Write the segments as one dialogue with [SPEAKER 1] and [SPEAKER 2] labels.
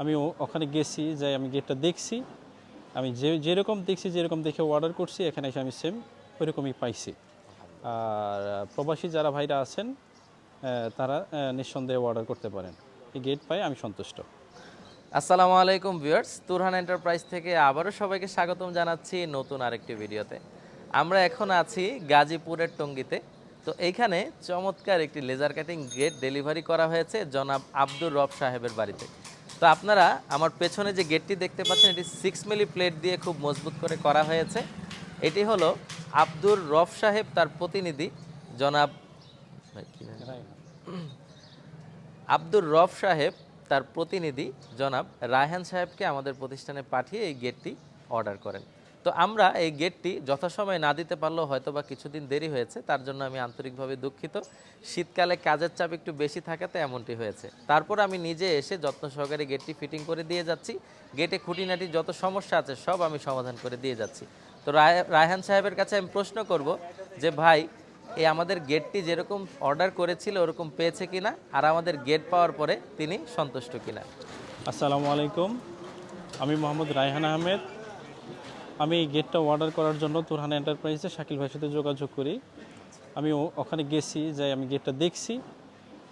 [SPEAKER 1] আমি ওখানে গেছি, যাই আমি গেটটা দেখছি। আমি যে, যেরকম দেখছি, যেরকম দেখে অর্ডার করছি, এখানে এসে আমি সেম ওইরকমই পাইছি। আর প্রবাসী যারা ভাইরা আছেন তারা নিঃসন্দেহে অর্ডার করতে পারেন। এই গেট পাই আমি সন্তুষ্ট।
[SPEAKER 2] আসসালামু আলাইকুম ভিউয়ার্স, তুরহান এন্টারপ্রাইজ থেকে আবারও সবাইকে স্বাগতম জানাচ্ছি নতুন আরেকটি ভিডিওতে। আমরা এখন আছি গাজীপুরের টঙ্গিতে। তো এইখানে চমৎকার একটি লেজার কাটিং গেট ডেলিভারি করা হয়েছে জনাব আব্দুর রব সাহেবের বাড়িতে। তো আপনারা আমার পেছনে যে গেটটি দেখতে পাচ্ছেন এটি সিক্স মিলি প্লেট দিয়ে খুব মজবুত করে করা হয়েছে। এটি হলো আব্দুর রফ সাহেব তার প্রতিনিধি জনাব? আব্দুর রফ সাহেব তার প্রতিনিধি জনাব রায়হান সাহেবকে আমাদের প্রতিষ্ঠানে পাঠিয়ে এই গেটটি অর্ডার করেন। তো আমরা এই গেটটি যথাসময়ে না দিতে পারলেও হয়তো বা কিছুদিন দেরি হয়েছে, তার জন্য আমি আন্তরিকভাবে দুঃখিত। শীতকালে কাজের চাপ একটু বেশি থাকাতে এমনটি হয়েছে। তারপর আমি নিজে এসে যত্ন সহকারে গেটটি ফিটিং করে দিয়ে যাচ্ছি। গেটে খুঁটিনাটি যত সমস্যা আছে সব আমি সমাধান করে দিয়ে যাচ্ছি। তো রায়- রায়হান সাহেবের কাছে আমি প্রশ্ন করব যে, ভাই এই আমাদের গেটটি যেরকম অর্ডার করেছিল, ওরকম পেয়েছে কিনা? আর আমাদের গেট পাওয়ার পরে তিনি সন্তুষ্ট কিনা?
[SPEAKER 1] আসসালামু আলাইকুম। আমি মোহাম্মদ রায়হান আহমেদ আমি এই গেটটা অর্ডার করার জন্য তুরহান এন্টারপ্রাইজে শাকিল ভাইয়ের সাথে যোগাযোগ করি। আমি ওখানে গেছি, যাই আমি গেটটা দেখছি।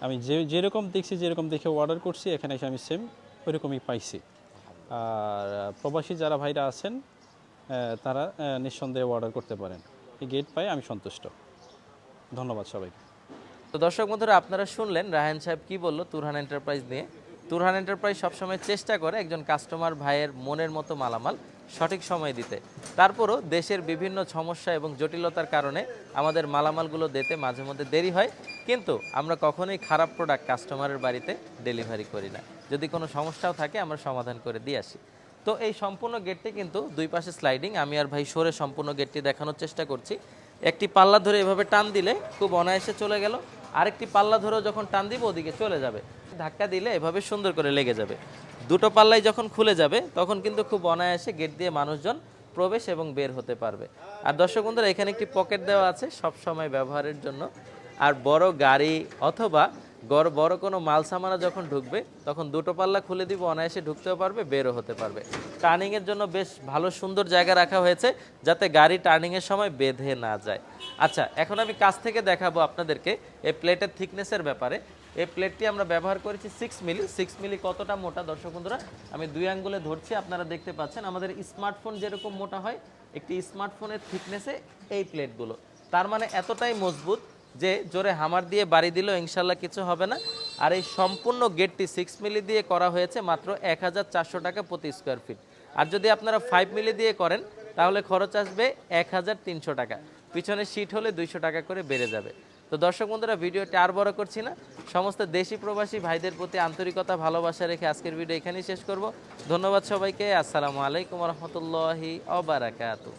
[SPEAKER 1] আমি যে, যেরকম দেখছি, যেরকম দেখে অর্ডার করছি, এখানে এসে আমি সেম ওইরকমই পাইছি। আর প্রবাসী যারা ভাইরা আছেন তারা নিঃসন্দেহে অর্ডার করতে পারেন। এই গেট পাই, আমি সন্তুষ্ট। ধন্যবাদ সবাইকে।
[SPEAKER 2] তো দর্শক বন্ধুরা, আপনারা শুনলেন রায়হান সাহেব কি বলল তুরহান এন্টারপ্রাইজ নিয়ে? তুরহান এন্টারপ্রাইজ সবসময় চেষ্টা করে একজন কাস্টমার ভাইয়ের মনের মতো মালামাল সঠিক সময় দিতে। তারপরও দেশের বিভিন্ন সমস্যা এবং জটিলতার কারণে আমাদের মালামালগুলো দিতে মাঝে মধ্যে দেরি হয়, কিন্তু আমরা কখনোই খারাপ প্রোডাক্ট কাস্টমারের বাড়িতে ডেলিভারি করি না। যদি কোনো সমস্যাও থাকে, আমরা সমাধান করে দিয়ে আসি। তো এই সম্পূর্ণ গেটটি কিন্তু দুই পাশে স্লাইডিং আমি আর ভাই সরে সম্পূর্ণ গেটটি দেখানোর চেষ্টা করছি। একটি পাল্লা ধরে এভাবে টান দিলে খুব অনায়াসে চলে গেল, আরেকটি পাল্লা ধরেও যখন টান দিব, ওদিকে চলে যাবে। ধাক্কা দিলে এভাবে সুন্দর করে লেগে যাবে। দুটো পাল্লাই যখন খুলে যাবে, তখন কিন্তু খুব অনায়াসে গেট দিয়ে মানুষজন প্রবেশ এবং বের হতে পারবে। আর দর্শক বন্ধুরা, এখানে একটি পকেট দেওয়া আছে সব সময় ব্যবহারের জন্য। আর বড় গাড়ি অথবা গড় বড় কোনো মাল সামানা যখন ঢুকবে, তখন দুটো পাল্লা খুলে দিব, অনায়াসে ঢুকতেও পারবে, বেরও হতে পারবে। টার্নিংয়ের জন্য বেশ ভালো সুন্দর জায়গা রাখা হয়েছে, যাতে গাড়ি টার্নিংয়ের সময় বেঁধে না যায়। আচ্ছা এখন আমি কাছ থেকে দেখাবো আপনাদেরকে এই প্লেটের থিকনেসের ব্যাপারে। এই প্লেটটি আমরা ব্যবহার করেছি সিক্স মিলি সিক্স মিলি কতটা মোটা? দর্শক বন্ধুরা, আমি দুই আঙ্গুলে ধরছি, আপনারা দেখতে পাচ্ছেন, আমাদের স্মার্টফোন যেরকম মোটা হয়, একটি স্মার্টফোনের থিকনেসে এই প্লেটগুলো। তার মানে এতটাই মজবুত যে জোরে হামার দিয়ে বাড়ি দিলেও ইনশাল্লাহ কিছু হবে না। আর এই সম্পূর্ণ গেটটি সিক্স মিলি দিয়ে করা হয়েছে মাত্র এক হাজার চারশো টাকা প্রতি স্কোয়ার ফিট আর যদি আপনারা ফাইভ মিলি দিয়ে করেন, তাহলে খরচ আসবে এক হাজার তিনশো টাকা। পিছনে সিট হলে দুইশো টাকা করে বেড়ে যাবে। তো দর্শক বন্ধুরা, ভিডিওটি আর বড় করছি না। সমস্ত দেশি প্রবাসী ভাইদের প্রতি আন্তরিকতা, ভালোবাসা রেখে আজকের ভিডিও এখানেই শেষ করব। ধন্যবাদ সবাইকে। আসসালামু আলাইকুম রহমতুল্লাহি অবারাকাতু